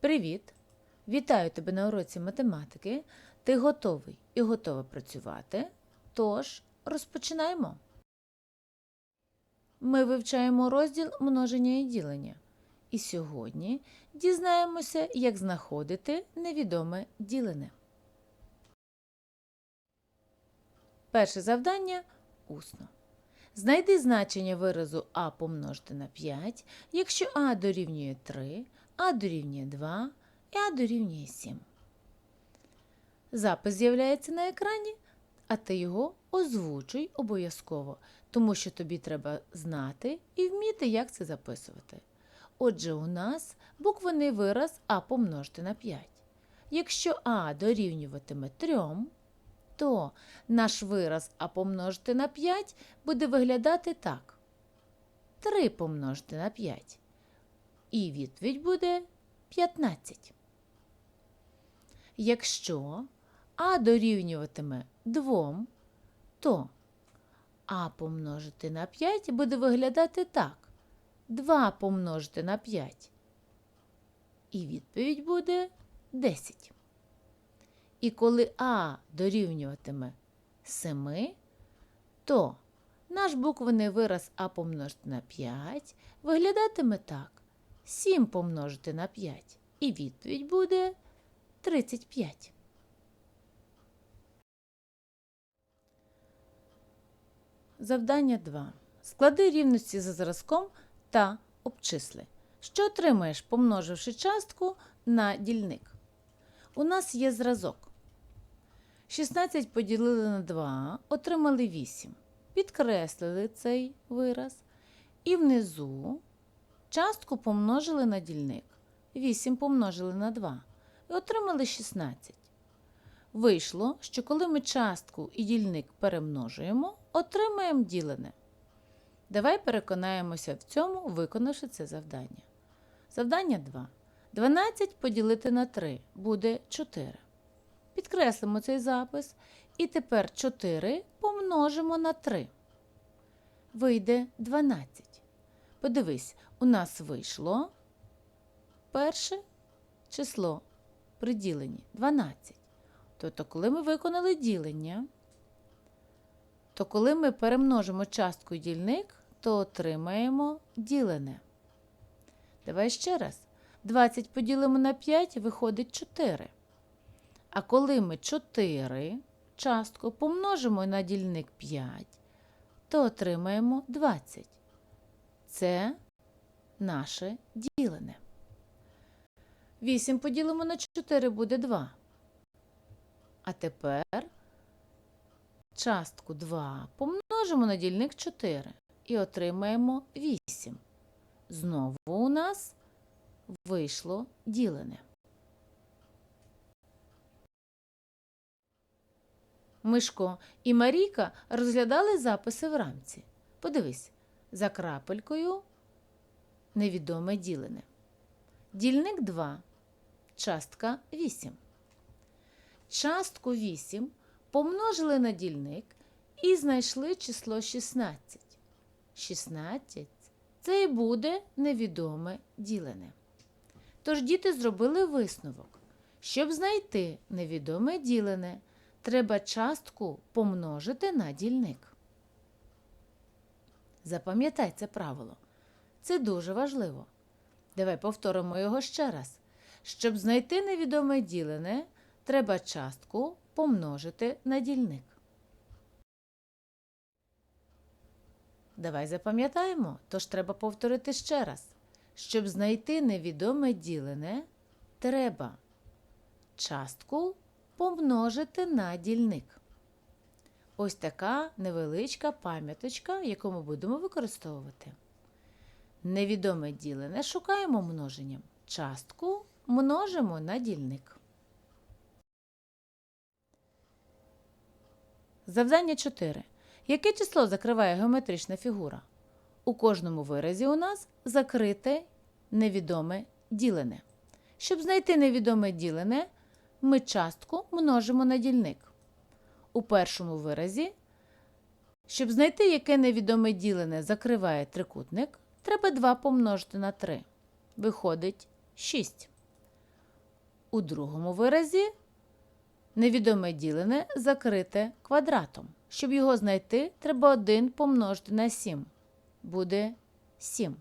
Привіт! Вітаю тебе на уроці математики. Ти готовий і готова працювати? Тож, розпочинаємо. Ми вивчаємо розділ множення і ділення. І сьогодні дізнаємося, як знаходити невідоме ділене. Перше завдання усно. Знайди значення виразу а помножити на 5, якщо а дорівнює 3, а дорівнює 2 і а дорівнює 7. Запис з'являється на екрані, а ти його озвучуй обов'язково, тому що тобі треба знати і вміти, як це записувати. Отже, у нас буквений вираз а помножити на 5. Якщо а дорівнюватиме 3, то наш вираз а помножити на 5 буде виглядати так. 3 помножити на 5. І відповідь буде 15. Якщо а дорівнюватиме 2, то а помножити на 5 буде виглядати так. 2 помножити на 5. І відповідь буде 10. І коли А дорівнюватиме 7, то наш буквений вираз А помножити на 5 виглядатиме так. 7 помножити на 5. І відповідь буде 35. Завдання 2. Склади рівності за зразком та обчисли. Що отримаєш, помноживши частку на дільник? У нас є зразок. 16 поділили на 2, отримали 8. Підкреслили цей вираз. І внизу частку помножили на дільник. 8 помножили на 2 і отримали 16. Вийшло, що коли ми частку і дільник перемножуємо, отримаємо ділене. Давай переконаємося в цьому, виконавши це завдання. Завдання 2. 12 поділити на 3 буде 4. Підкреслимо цей запис. І тепер 4 помножимо на 3. Вийде 12. Подивись, у нас вийшло перше число при діленні 12. Тобто, коли ми виконали ділення, то коли ми перемножимо частку дільник, то отримаємо ділене. Давай ще раз. 20 поділимо на 5, виходить 4. А коли ми 4 частку помножимо на дільник 5, то отримаємо 20. Це наше ділене. 8 поділимо на 4 буде 2. А тепер частку 2 помножимо на дільник 4 і отримаємо 8. Знову у нас вийшло ділене. Мишко і Марійка розглядали записи в рамці. Подивись, за крапелькою невідоме ділене. Дільник 2, частка 8. Частку 8 помножили на дільник і знайшли число 16. 16 це і буде невідоме ділене. Тож діти зробили висновок. Щоб знайти невідоме ділене, треба частку помножити на дільник. Запам'ятай це правило. Це дуже важливо. Давай повторимо його ще раз. Щоб знайти невідоме ділене, треба частку помножити на дільник. Давай запам'ятаємо, тож треба повторити ще раз. Щоб знайти невідоме ділене, треба частку помножити на дільник. Ось така невеличка пам'яточка, яку ми будемо використовувати. Невідоме ділене шукаємо множенням. Частку множимо на дільник. Завдання 4. Яке число закриває геометрична фігура? У кожному виразі у нас закрите невідоме ділене. Щоб знайти невідоме ділене, ми частку множимо на дільник. У першому виразі, щоб знайти, яке невідоме ділене закриває трикутник, треба 2 помножити на 3. Виходить 6. У другому виразі невідоме ділене закрите квадратом. Щоб його знайти, треба 1 помножити на 7. Буде 7.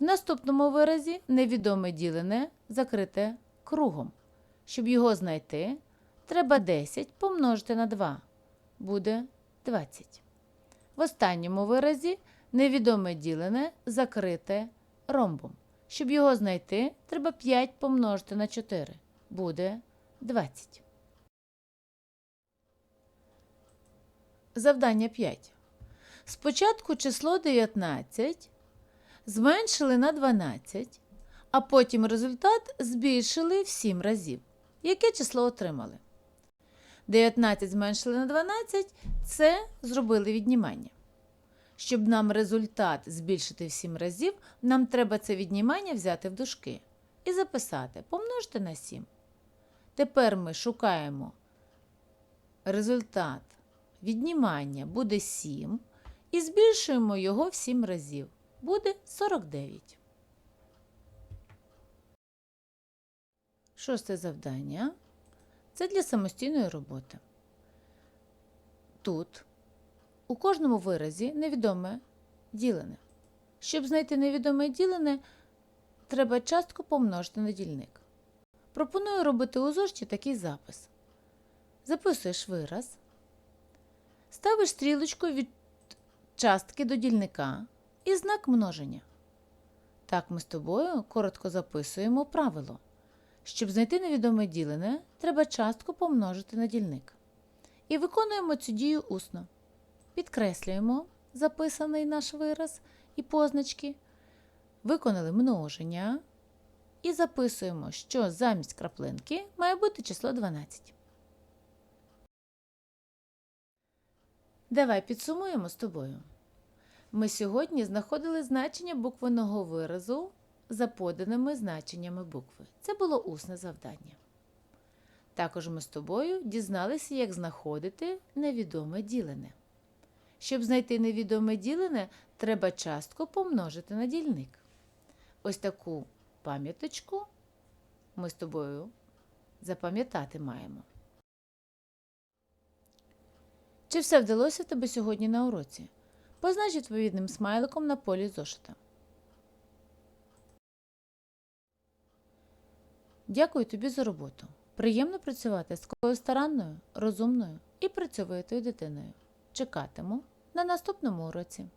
В наступному виразі невідоме ділене закрите кругом. Щоб його знайти, треба 10 помножити на 2. Буде 20. В останньому виразі невідоме ділене закрите ромбом. Щоб його знайти, треба 5 помножити на 4. Буде 20. Завдання 5. Спочатку число 19 зменшили на 12, а потім результат збільшили в 7 разів. Яке число отримали? 19 зменшили на 12 це зробили віднімання. Щоб нам результат збільшити в 7 разів, нам треба це віднімання взяти в дужки і записати помножити на 7. Тепер ми шукаємо результат віднімання буде 7 і збільшуємо його в 7 разів. Буде 49. Шосте завдання. Це для самостійної роботи. Тут у кожному виразі невідоме ділене. Щоб знайти невідоме ділене, треба частку помножити на дільник. Пропоную робити у зошиті такий запис. Записуєш вираз, ставиш стрілочку від частки до дільника і знак множення. Так ми з тобою коротко записуємо правило. Щоб знайти невідоме ділене, треба частку помножити на дільник. І виконуємо цю дію усно. Підкреслюємо записаний наш вираз і позначки. Виконали множення. І записуємо, що замість краплинки має бути число 12. Давай підсумуємо з тобою. Ми сьогодні знаходили значення буквеного виразу за поданими значеннями букви. Це було усне завдання. Також ми з тобою дізналися, як знаходити невідоме ділене. Щоб знайти невідоме ділене, треба частку помножити на дільник. Ось таку пам'яточку ми з тобою запам'ятати маємо. Чи все вдалося тебе сьогодні на уроці? Познач відповідним смайликом на полі зошита. Дякую тобі за роботу. Приємно працювати з такою старанною, розумною і працьовитою дитиною. Чекатиму на наступному уроці.